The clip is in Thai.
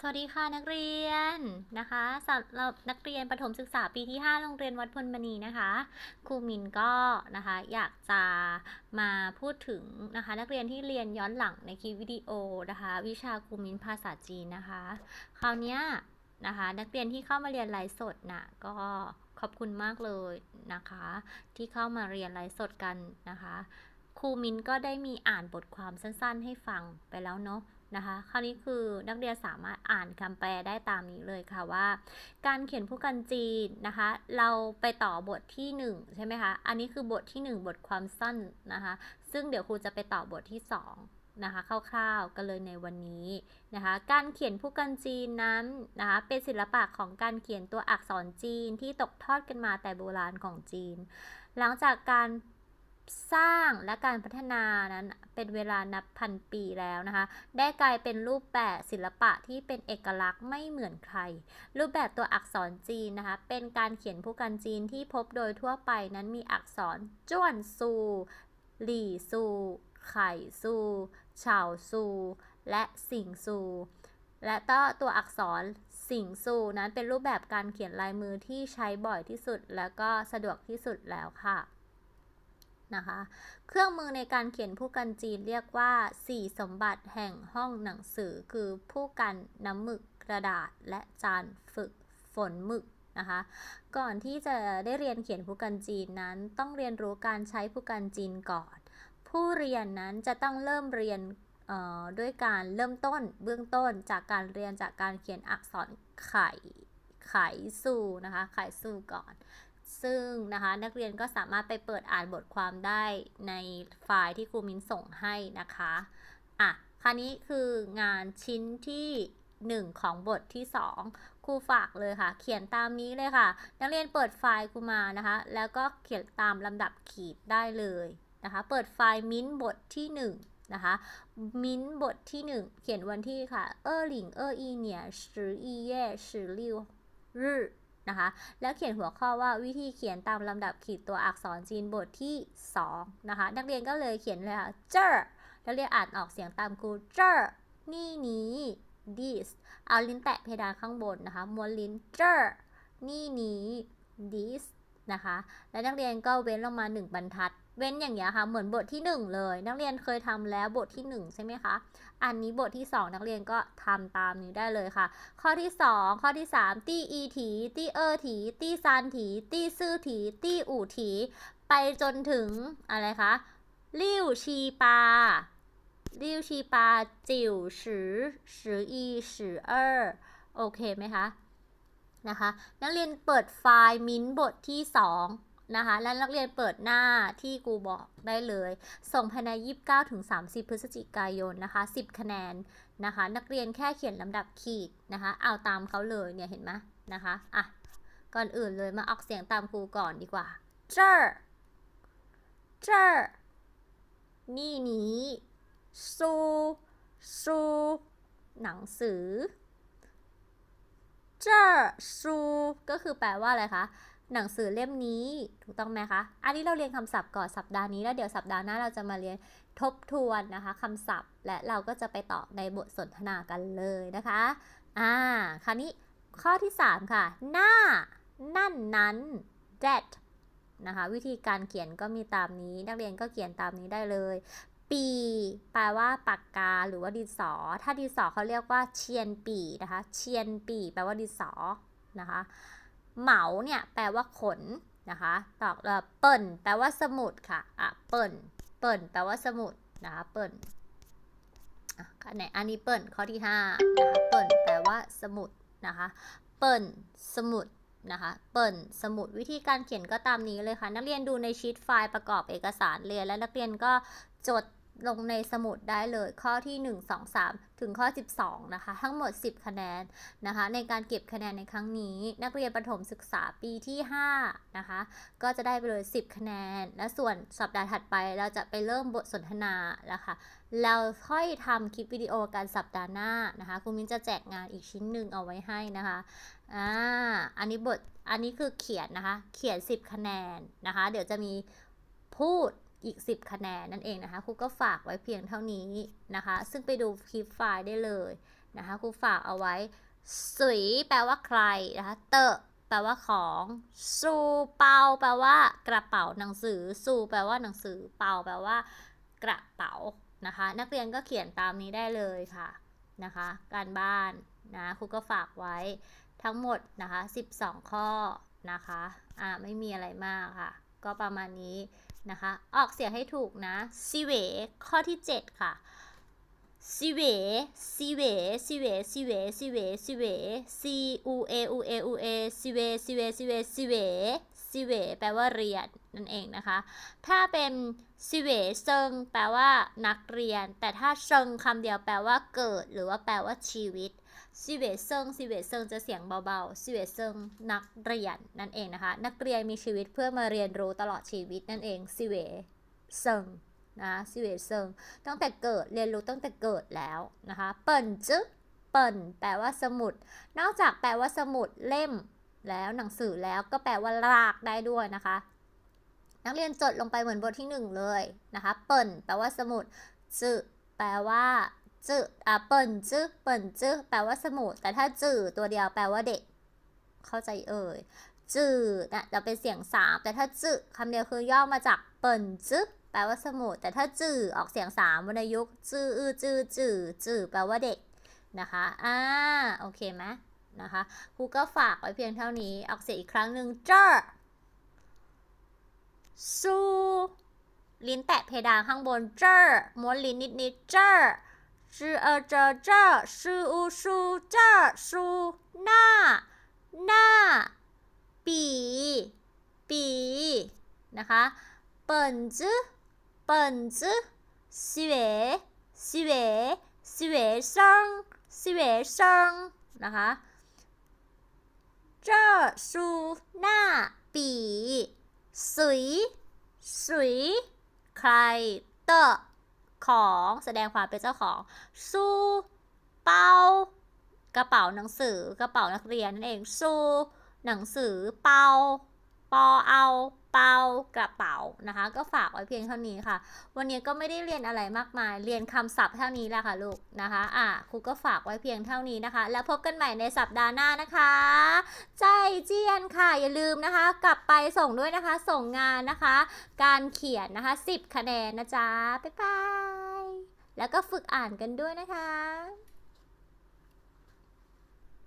สวัสดีค่ะนักเรียนนะคะสำหรับนักเรียนประถมศึกษาปีที่ 5 โรงเรียนวัดพลมณีนะคะครูมินก็นะคะอยากจะมาพูดถึงนะคะ นักเรียนที่เรียนย้อนหลังในคลิปวิดีโอนะคะ วิชาครูมินภาษาจีนนะคะ คราวนี้นะคะนักเรียนที่เข้ามาเรียนไลฟ์สดน่ะก็ขอบคุณมากเลยนะคะ ที่เข้ามาเรียนไลฟ์สดกันนะคะ ครูมินก็ได้มีอ่านบทความสั้นๆ ให้ฟังไปแล้วเนาะนะคะ คราวนี้คือนักเรียนสามารถอ่านคำแปลได้ตามนี้เลยค่ะว่า การเขียนผู้กันจีนนะคะ เราไปต่อบทที่ 1 ใช่ไหมคะ อันนี้คือบทที่ 1 บทความสั้นนะคะ ซึ่งเดี๋ยวครูจะไปต่อบทที่ 2 นะคะคร่าวๆกันเลยในวันนี้นะคะ การเขียนผู้กันจีนนั้นนะคะเป็นศิลปะของการเขียนตัวอักษรจีนที่ตกทอดกันมาแต่โบราณของจีน หลังจากการ สร้างและการพัฒนานั้นเป็นเวลานับพันปีแล้วนะคะ ได้กลายเป็นรูปแบบศิลปะที่เป็นเอกลักษณ์ไม่เหมือนใคร รูปแบบตัวอักษรจีนนะคะ เป็นการเขียนผู้กันจีนที่พบโดยทั่วไปนั้นมีอักษรจ้วนซู หลี่ซู ไข่ซูเฉาซู และสิงซู และก็ตัวอักษรสิงซูนั้นเป็นรูปแบบการเขียนลายมือที่ใช้บ่อยที่สุด และก็สะดวกที่สุดแล้วค่ะ นะคะ เครื่องมือในการเขียนผู้กันจีนเรียกว่า 4 สมบัติแห่งห้องหนังสือคือผู้กันน้ำหมึกกระดาษและจานฝึกฝนหมึกนะคะ ก่อนที่จะได้เรียนเขียนผู้กันจีนนั้น ต้องเรียนรู้การใช้ผู้กันจีนก่อน ผู้เรียนนั้นจะต้องเริ่มเรียนด้วยการเริ่มต้นเบื้องต้นจากการเรียนจากการเขียนอักษรไข่ไขสู่นะคะไขสู่ก่อน ซึ่งนะคะนักเรียนก็สามารถไปเปิดอ่านบทความได้ในไฟล์ที่ครูมิ้นส่งให้นะคะอะคราวนี้คืองานชิ้นที่ 1 ของบทที่ 2 ครูฝากเลยค่ะ เขียนตามนี้เลยค่ะ นักเรียนเปิดไฟล์ครูมานะคะ แล้วก็เขียนตามลำดับขีดได้เลยนะคะ เปิดไฟล์มิ้นบทที่ 1นะคะมิ้นบทที่ 1 เขียนวันที่ค่ะเออหลิงเอออีเนี่ยสืออีเสือลิ日 นะคะ แล้วเขียนหัวข้อว่าวิธีเขียนตามลำดับขีดตัวอักษรจีนบทที่ 2 นะคะ นักเรียนก็เลยเขียนเลยค่ะเจอแล้วเรียนอ่านออกเสียงตามครูเจอนี่นี้ this เอาลิ้นแตะเพดานข้างบนนะคะม้วนลิ้นเจอนี่นี้ this นะคะ และนักเรียนก็เว้นลงมา 1 บรรทัด เว้นอย่างเงี้ยค่ะ เหมือนบทที่ 1 เลย นักเรียนเคยทำแล้วบทที่ 1 ใช่ไหมคะ อันนี้บทที่ 2 นักเรียนก็ทำตามนี้ได้เลยค่ะ ข้อที่ 2 ข้อที่ 3 ตี้อีถี ตี้เออถี ตี้ซานถี ตี้ซื่อถี ตี้อู่ถี ไปจนถึงอะไรคะลิ่วชีปาลิ่วชีปาจิ๋วสือสืออีสือเออโอเคไหมคะนะคะ นักเรียนเปิดไฟล์มิ้นบทที่ 2 นะคะ และนักเรียนเปิดหน้าที่กูบอกได้เลย ส่งภายใน 29ถึง30 พฤศจิกายนนะคะ 10 คะแนนนะคะ นักเรียนแค่เขียนลำดับขีดนะคะ เอาตามเขาเลยเนี่ยเห็นไหมนะคะ อะ ก่อนอื่นเลยมาออกเสียงตามครูก่อนดีกว่า เจอเจอนี่นี้ซูซูหนังสือ เจอซูก็คือแปลว่าอะไรคะ หนังสือเล่มนี้ถูกต้องไหมคะ อันนี้เราเรียนคำศัพท์ก่อนสัปดาห์นี้แล้วเดี๋ยวสัปดาห์หน้าเราจะมาเรียนทบทวนนะคะคำศัพท์ และเราก็จะไปต่อในบทสนทนากันเลยนะคะ อ่า คราวนี้ข้อที่ 3 ค่ะ หน้า นั่นนั้น that นะคะ วิธีการเขียนก็มีตามนี้ นักเรียนก็เขียนตามนี้ได้เลย ปีแปลว่าปากกาหรือว่าดินสอ ถ้าดินสอเขาเรียกว่าเชียนปีนะคะ เชียนปีแปลว่าดินสอนะคะ เหมาเนี่ยแปลว่าขนนะคะตอกเปิ่นแปลว่าสมุดค่ะอะเปิ่นเปิ่นแปลว่าสมุดนะคะเปิ่นอะไหนอันนี้เปิ่นข้อที่5นะคะเปิ่นแปลว่าสมุดนะคะเปิ่นสมุดนะคะเปิ่นสมุดวิธีการเขียนก็ตามนี้เลยค่ะ นักเรียนดูในชีตไฟล์ประกอบเอกสารเรียน และนักเรียนก็จด ลงในสมุดได้เลยข้อที่ 1 2 3 ถึงข้อ 12 นะคะ ทั้งหมด 10 คะแนนนะคะ ในการเก็บคะแนนในครั้งนี้ นักเรียนประถมศึกษาปีที่ 5 นะคะ ก็จะได้ไปเลย 10 คะแนน และส่วนสัปดาห์ถัดไปเราจะไปเริ่มบทสนทนาแล้วค่ะเราค่อยทำคลิปวิดีโอการสัปดาห์หน้านะคะคุณมิ้นจะแจกงานอีกชิ้นหนึ่งเอาไว้ให้นะคะอ่าอันนี้บทอันนี้คือเขียนนะคะ เขียน 10 คะแนนนะคะ เดี๋ยวจะมีพูด อีก 10 คะแนนนั่นเองนะคะครูก็ฝากไว้เพียงเท่านี้นะคะ ซึ่งไปดูคลิปไฟล์ได้เลยนะคะครูฝากเอาไว้สุยแปลว่าใครนะคะ เตอะแปลว่าของซูเปาแปลว่า กระเป๋าหนังสือซูแปลว่าหนังสือเปาแปลว่า กระเป๋านะคะ นักเรียนก็เขียนตามนี้ได้เลยค่ะนะคะ การบ้านนะครูก็ฝากไว้ทั้งหมดนะคะ 12 ข้อนะคะอ่าไม่มีอะไรมากค่ะ ก็ประมาณนี้ นะคะ ออกเสียงให้ถูกนะซิเวข้อที่ 7 ค่ะซิเวซิเวซิเวซิเวซิเวซิเว C U A U A U A ซิเวซิเวซิเวซิเวซิเวแปลว่าเรียนนั่นเองนะคะ ถ้าเป็นซิเวเซิงแปลว่านักเรียน แต่ถ้าเซิงคำเดียวแปลว่าเกิด หรือว่าแปลว่าชีวิต ซิเวเซิงซิเวเซิงจะเสียงเบาๆซิเวเซิงนักเรียนนั่นเองนะคะ นักเรียนมีชีวิตเพื่อมาเรียนรู้ตลอดชีวิตนั่นเองซิเวเซิงนะซิเวเซิงตั้งแต่เกิดเรียนรู้ตั้งแต่เกิดแล้วนะคะเปิ่นจึ๊เปิ่นแปลว่าสมุด นอกจากแปลว่าสมุดเล่มแล้วหนังสือแล้วก็แปลว่ารากได้ด้วยนะคะ นักเรียนจดลงไปเหมือนบทที่หนึ่งเลยนะคะ เปิ่นแปลว่าสมุดจึแปลว่า จึอะเปิ่นจึเปิ่นจึแปลว่าสมุด แต่ถ้าจื่ตัวเดียวแปลว่าเด็ก เข้าใจเอ่ยจื่นะจะเป็นเสียงสามแต่ถ้าจื่คำเดียวคือย่อมาจากเปิ่นจึแปลว่าสมุด แต่ถ้าจื่อออกเสียงสามวรรณยุกต์จื่ออือจื่อจื่อจื่อแปลว่าเด็กนะคะอ่าโอเคไหมนะคะครูก็ฝากไว้เพียงเท่านี้ ออกเสียงอีกครั้งหนึ่งเจ้อซูลิ้นแตะเพดานข้างบนเจ้อม้วนลิ้นนิดนิดๆเจ้อ 是呃这这是乌书这书那那笔笔，那哈本子本子，学学学生学生，那哈这书那笔，水水开的。水 ของแสดงความเป็นเจ้าของสู้เปากระเป๋าหนังสือกระเป๋านักเรียนนั่นเองสู้หนังสือเปา ปอเอาเปากระเป๋านะคะ ก็ฝากไว้เพียงเท่านี้ค่ะ วันนี้ก็ไม่ได้เรียนอะไรมากมาย เรียนคำศัพท์เท่านี้แหละค่ะลูกนะคะอะครูก็ฝากไว้เพียงเท่านี้นะคะ แล้วพบกันใหม่ในสัปดาห์หน้านะคะ ใจเจียนค่ะอย่าลืมนะคะ กลับไปส่งด้วยนะคะ ส่งงานนะคะ การเขียนนะคะ 10 คะแนนนะจ๊ะบ๊ายบายแล้วก็ฝึกอ่านกันด้วยนะคะ